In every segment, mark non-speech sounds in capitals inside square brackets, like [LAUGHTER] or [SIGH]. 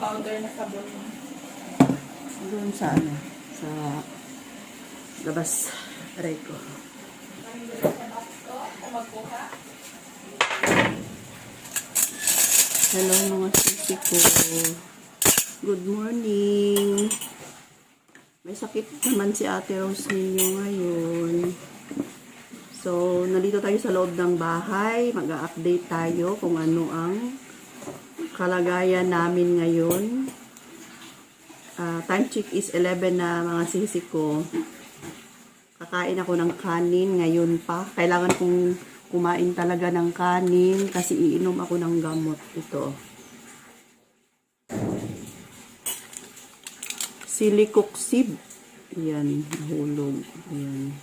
powder na sabon. Doon sa ano, sa labas. Aray ko. Hello mga sisi ko. Good morning. May sakit naman si Ate Rose ninyo ngayon. So, nandito tayo sa loob ng bahay. Mag-update tayo kung ano ang kalagayan namin ngayon. Ah, time check is 11 na mga sisi ko. Kakain ako ng kanin ngayon pa. Kailangan kong kumain talaga ng kanin kasi iinom ako ng gamot. Ito. Silicoxib. Ayan, nahulog. Ayan.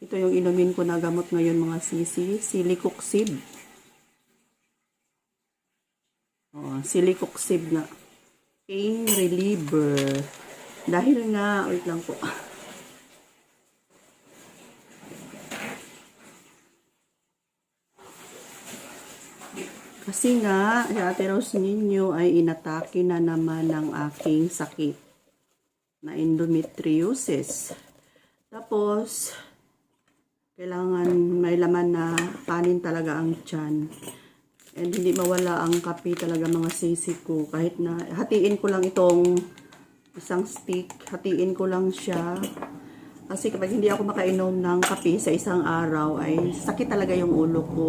Ito yung inumin ko na gamot ngayon mga sisi. Silicoxib. Oh, silicoxib na. Pain reliever. Dahil nga, wait lang po. Kasi nga, si Ate Rose ninyo ay inatake na naman ng aking sakit na endometriosis. Tapos, kailangan may laman na kanin talaga ang tiyan. And hindi mawala ang kape talaga mga sisi ko. Kahit na hatiin ko lang itong isang stick, hatiin ko lang siya. Kasi kapag hindi ako makainom ng kape sa isang araw, ay sakit talaga yung ulo ko.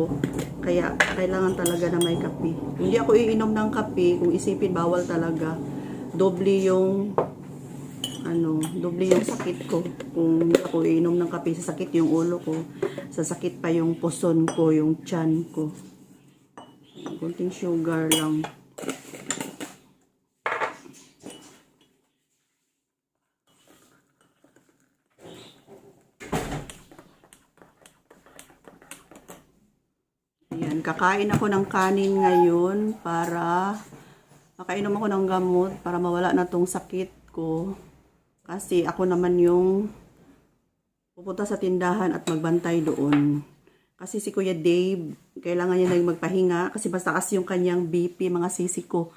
Kaya kailangan talaga na may kape. Hindi ako iinom ng kape, kung isipin bawal talaga, doble yung ano, doble yung sakit ko. Kung ako iinom ng kape, sasakit yung ulo ko. Sasakit pa yung puson ko, yung tiyan ko. Kunting sugar lang. Ayan, kakain ako ng kanin ngayon para makainom ako ng gamot para mawala na tong sakit ko. Kasi ako naman yung pupunta sa tindahan at magbantay doon. Kasi si Kuya Dave, kailangan niya na magpahinga kasi basta kasi yung kanyang BP, mga sisi ko.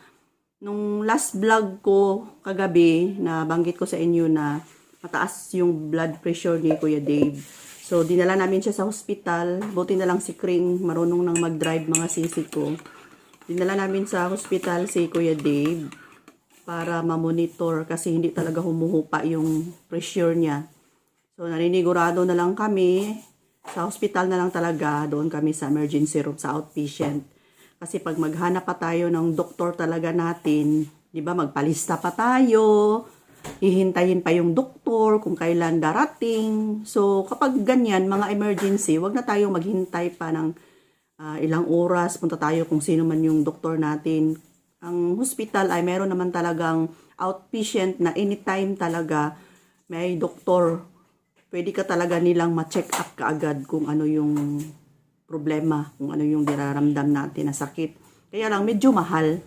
Nung last vlog ko kagabi, na banggit ko sa inyo na mataas yung blood pressure ni Kuya Dave. So, dinala namin siya sa hospital. Buti na lang si Kring, marunong nang mag-drive mga sisi ko. Dinala namin sa hospital si Kuya Dave para ma-monitor kasi hindi talaga humuhupa yung pressure niya. So, naninigurado na lang kami. Sa hospital na lang talaga, doon kami sa emergency room, sa outpatient. Kasi pag maghanap pa tayo ng doktor talaga natin, di ba, magpalista pa tayo, hihintayin pa yung doktor kung kailan darating. So, kapag ganyan, mga emergency, wag na tayo maghintay pa ng ah, ilang oras, punta tayo kung sino man yung doktor natin. Ang hospital ay meron naman talagang outpatient na anytime talaga may doktor. Pwede ka talaga nilang ma-check up kaagad kung ano yung problema, kung ano yung diraramdam natin na sakit. Kaya lang, medyo mahal.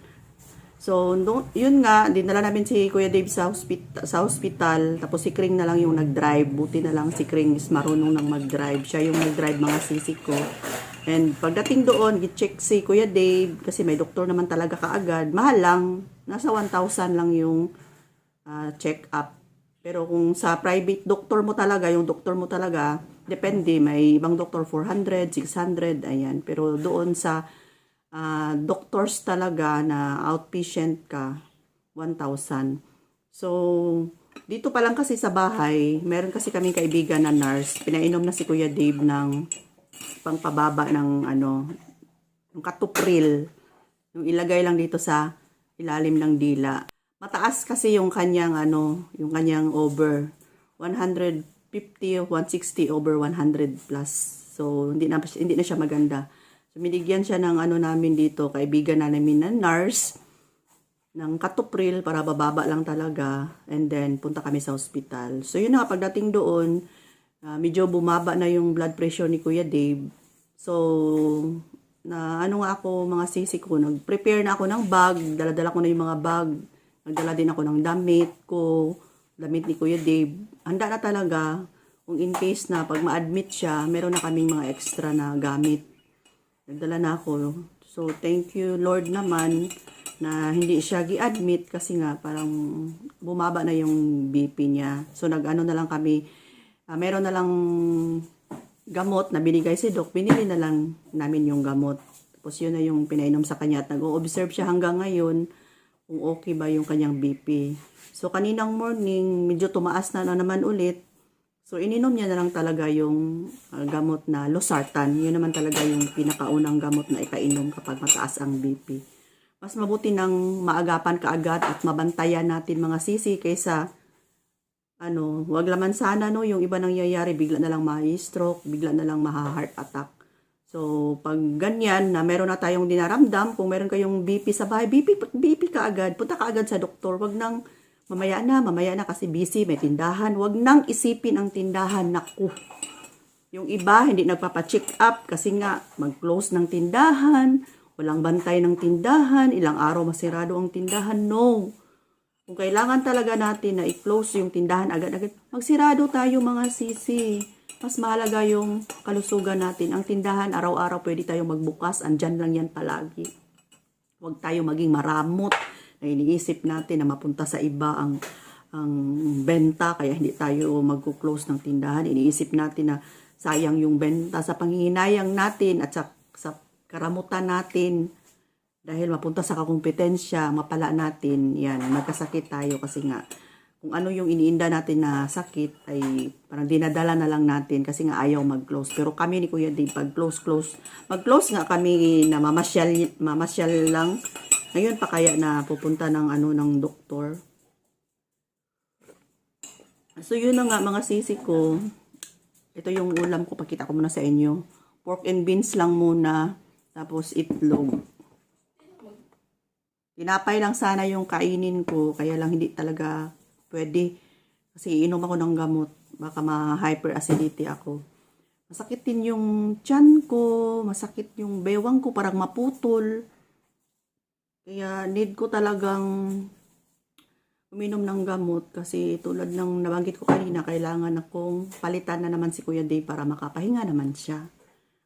So, yun nga, dinala namin si Kuya Dave sa, hospital, sa hospital, tapos si Kring na lang yung nag-drive. Buti na lang si Kring is marunong nang mag-drive. Siya yung nag-drive mga sisi ko. And pagdating doon, gi-check si Kuya Dave, kasi may doktor naman talaga kaagad. Mahal lang, nasa 1,000 lang yung ah, check-up. Pero kung sa private doctor mo talaga, yung doktor mo talaga, depende, may ibang doktor 400, 600, ayan. Pero doon sa ah, doctors talaga na outpatient ka, 1,000. So, dito pa lang kasi sa bahay, meron kasi kaming kaibigan na nurse. Pinainom na si Kuya Dave ng pangpababa ng ano, yung katupril. Yung ilagay lang dito sa ilalim ng dila. Mataas kasi yung kanyang ano, yung kanyang over 150 o 160 over 100 plus. So hindi na hindi na siya maganda. So binigyan siya ng ano namin dito, kaibigan na namin na nurse ng katupril para bababa lang talaga and then punta kami sa hospital. So yun na pagdating doon, ah, medyo bumaba na yung blood pressure ni Kuya Dave. So na ano nga ako mga sisi ko, nag-prepare na ako ng bag, dala-dala ko na yung mga bag, nagdala din ako ng damit ko, damit ni Kuya Dave. Handa na talaga kung in case na pag ma-admit siya, meron na kaming mga extra na gamit. Nagdala na ako. So, thank you Lord naman na hindi siya gi-admit kasi nga parang bumaba na yung BP niya. So nag-ano na lang kami, ah, meron na lang gamot na binigay si Doc, binili na lang namin yung gamot. Tapos yun na yung pinainom sa kanya at nag-o-observe siya hanggang ngayon kung okay ba yung kanyang BP. So kaninang morning, medyo tumaas na, na naman ulit. So ininom niya na lang talaga yung ah, gamot na losartan. Yun naman talaga yung pinakaunang gamot na ikainom kapag mataas ang BP. Mas mabuti nang maagapan kaagad at mabantayan natin mga sisi kaysa ano, wag laman sana no, yung iba nangyayari, bigla na lang ma-stroke, bigla na lang ma-heart attack. So, pag ganyan na meron na tayong dinaramdam, kung meron kayong BP sa bahay, BP, BP ka agad, punta ka agad sa doktor, wag nang mamaya na, mamaya na kasi busy, may tindahan, wag nang isipin ang tindahan, naku. Yung iba, hindi nagpapa-check up kasi nga, mag-close ng tindahan, walang bantay ng tindahan, ilang araw masirado ang tindahan, no. Kung kailangan talaga natin na i-close yung tindahan agad-agad, magsirado tayo mga sisi. Mas mahalaga yung kalusugan natin. Ang tindahan, araw-araw pwede tayong magbukas, andyan lang yan palagi. Huwag tayo maging maramot na iniisip natin na mapunta sa iba ang ang benta kaya hindi tayo magko-close ng tindahan. Iniisip natin na sayang yung benta sa panghihinayang natin at sa, sa karamutan natin dahil mapunta sa kakumpetensya, mapala natin, yan, magkasakit tayo kasi nga, kung ano yung iniinda natin na sakit ay parang dinadala na lang natin kasi nga ayaw mag-close. Pero kami ni Kuya Dave, pag close-close, mag-close nga kami na mamasyal, mamasyal lang. Ngayon pa kaya na pupunta ng ano ng doktor. So yun na nga mga sisi ko. Ito yung ulam ko, pakita ko muna sa inyo. Pork and beans lang muna, tapos itlog. Tinapay lang sana yung kainin ko, kaya lang hindi talaga pwede. Kasi inom ako ng gamot, baka ma-hyperacidity ako. Masakit din yung tiyan ko, masakit yung bewang ko, parang maputol. Kaya need ko talagang uminom ng gamot kasi tulad ng nabanggit ko kanina, kailangan akong palitan na naman si Kuya Dave para makapahinga naman siya.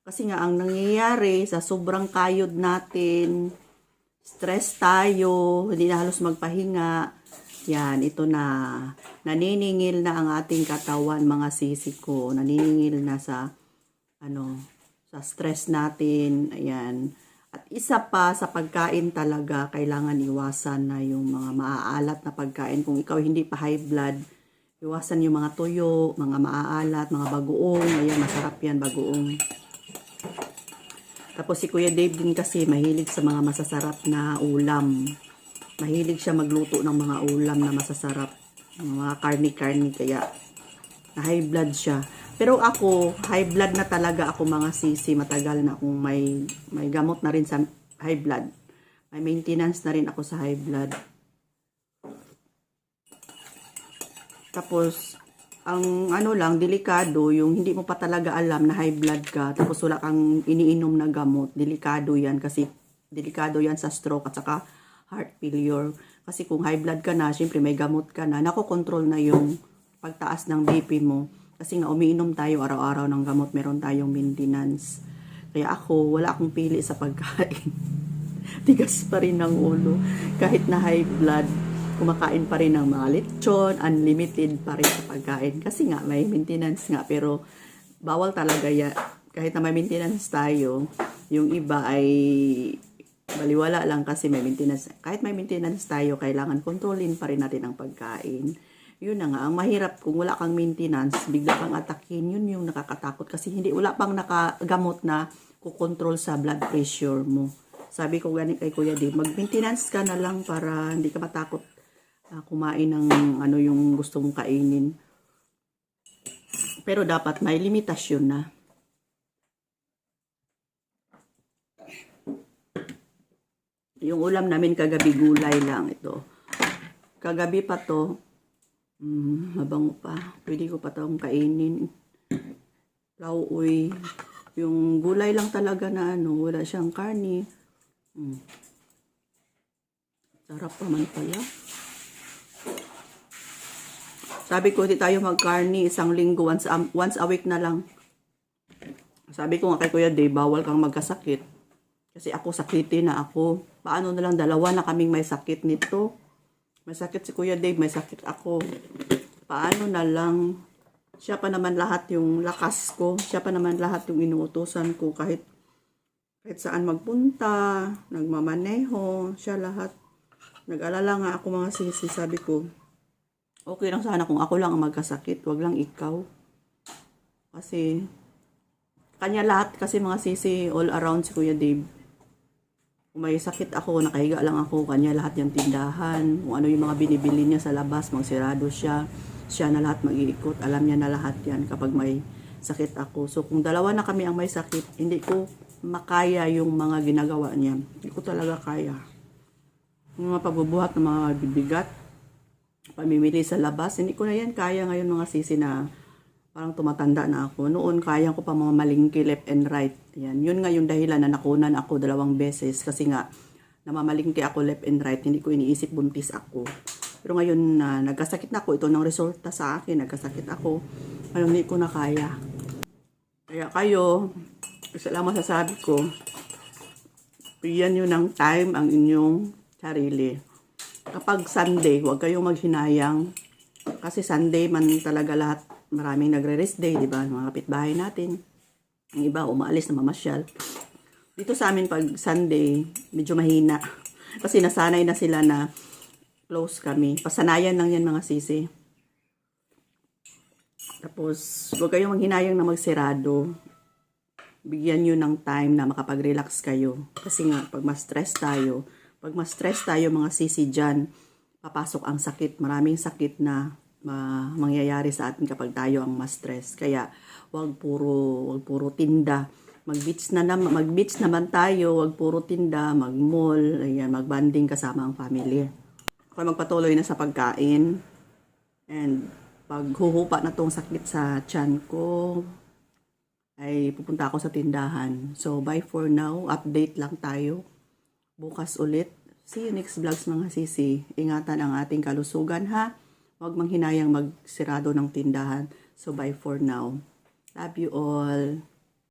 Kasi nga ang nangyayari sa sobrang kayod natin, stress tayo, hindi na halos magpahinga. Yan, ito na. Naniningil na ang ating katawan, mga sisi ko. Naniningil na sa, ano, sa stress natin. Ayan. At isa pa sa pagkain talaga, kailangan iwasan na yung mga maaalat na pagkain. Kung ikaw hindi pa high blood, iwasan yung mga tuyo, mga maaalat, mga bagoong. Ayan, masarap yan, bagoong. Tapos si Kuya Dave din kasi mahilig sa mga masasarap na ulam. Mahilig siya magluto ng mga ulam na masasarap. Mga karni-karni kaya high blood siya. Pero ako, high blood na talaga ako mga sisi. Matagal na akong may, may gamot na rin sa high blood. May maintenance na rin ako sa high blood. Tapos, ang ano lang, delikado, yung hindi mo pa talaga alam na high blood ka, tapos wala kang iniinom na gamot, delikado yan kasi delikado yan sa stroke at saka heart failure. Kasi kung high blood ka na, syempre may gamot ka na, nakokontrol na yung pagtaas ng BP mo. Kasi nga umiinom tayo araw-araw ng gamot, meron tayong maintenance. Kaya ako, wala akong pili sa pagkain. [LAUGHS] Tigas pa rin ng ulo. Kahit na high blood, kumakain pa rin ng mga lechon, unlimited pa rin sa pagkain. Kasi nga, may maintenance nga, pero bawal talaga ya. Kahit na may maintenance tayo, yung iba ay baliwala lang kasi may maintenance. Kahit may maintenance tayo, kailangan kontrolin pa rin natin ang pagkain. Yun na nga, ang mahirap kung wala kang maintenance, bigla kang atakin, yun yung nakakatakot kasi hindi, wala pang nakagamot na kukontrol sa blood pressure mo. Sabi ko ganit kay Kuya Dave, mag-maintenance ka na lang para hindi ka matakot ah, kumain ng ano yung gusto mong kainin. Pero dapat may limitasyon na. Yung ulam namin kagabi gulay lang ito. Kagabi pa to, mm, mabango pa. Pwede ko pa itong kainin. Lauoy. Yung gulay lang talaga na ano, wala siyang karni. Mm. Sarap pa man pala. Sabi ko, hindi tayo mag-carny isang linggo, once a, once a week na lang. Sabi ko nga kay Kuya Dave, bawal kang magkasakit. Kasi ako sakiti na ako. Paano na lang dalawa na kaming may sakit nito. May sakit si Kuya Dave, may sakit ako. Paano na lang siya pa naman lahat yung lakas ko, siya pa naman lahat yung inuutosan ko kahit kahit saan magpunta, nagmamaneho, siya lahat. Nag-alala nga ako mga sisi, sabi ko, okay lang sana kung ako lang ang magkasakit, wag lang ikaw. Kasi, kanya lahat kasi mga sisi all around si Kuya Dave. Kung may sakit ako, nakahiga lang ako, kanya lahat yung tindahan, kung ano yung mga binibili niya sa labas, magsirado siya, siya na lahat mag-iikot, alam niya na lahat yan kapag may sakit ako. So, kung dalawa na kami ang may sakit, hindi ko makaya yung mga ginagawa niya. Hindi ko talaga kaya. Yung mga pagbubuhat ng mga bibigat, pamimili sa labas, hindi ko na yan kaya ngayon mga sisi na parang tumatanda na ako. Noon, kaya ko pa mga malingki left and right. Yan. Yun nga yung dahilan na nakunan ako dalawang beses kasi nga namamalingki ako left and right. Hindi ko iniisip buntis ako. Pero ngayon na nagkasakit na ako, ito ng resulta sa akin, nagkasakit ako. Ngayon hindi ko na kaya. Kaya kayo, isa lang masasabi ko, bigyan nyo ng time ang inyong sarili. Kapag Sunday, huwag kayong maghinayang. Kasi Sunday man talaga lahat, maraming nagre-rest day, di ba? Mga kapitbahay natin. Ang iba, umaalis na mamasyal. Dito sa amin, pag Sunday, medyo mahina. Kasi nasanay na sila na close kami. Pasanayan lang yan mga sisi. Tapos, huwag kayong maghinayang na magsirado. Bigyan nyo ng time na makapag-relax kayo. Kasi nga, pag ma-stress tayo, pag ma-stress tayo mga sisi dyan, papasok ang sakit. Maraming sakit na ma- mangyayari sa atin kapag tayo ang ma-stress. Kaya, wag puro, wag puro tinda. Mag-beach na naman, mag-beach naman tayo, wag puro tinda, mag-mall, ayan, mag-banding kasama ang family. Ako magpatuloy na sa pagkain. And pag huhupa na tong sakit sa tiyan ko, ay pupunta ako sa tindahan. So, bye for now. Update lang tayo. Bukas ulit. See you next vlogs mga sisi. Ingatan ang ating kalusugan ha. Huwag manghinayang magsirado ng tindahan. So, bye for now. Love you all.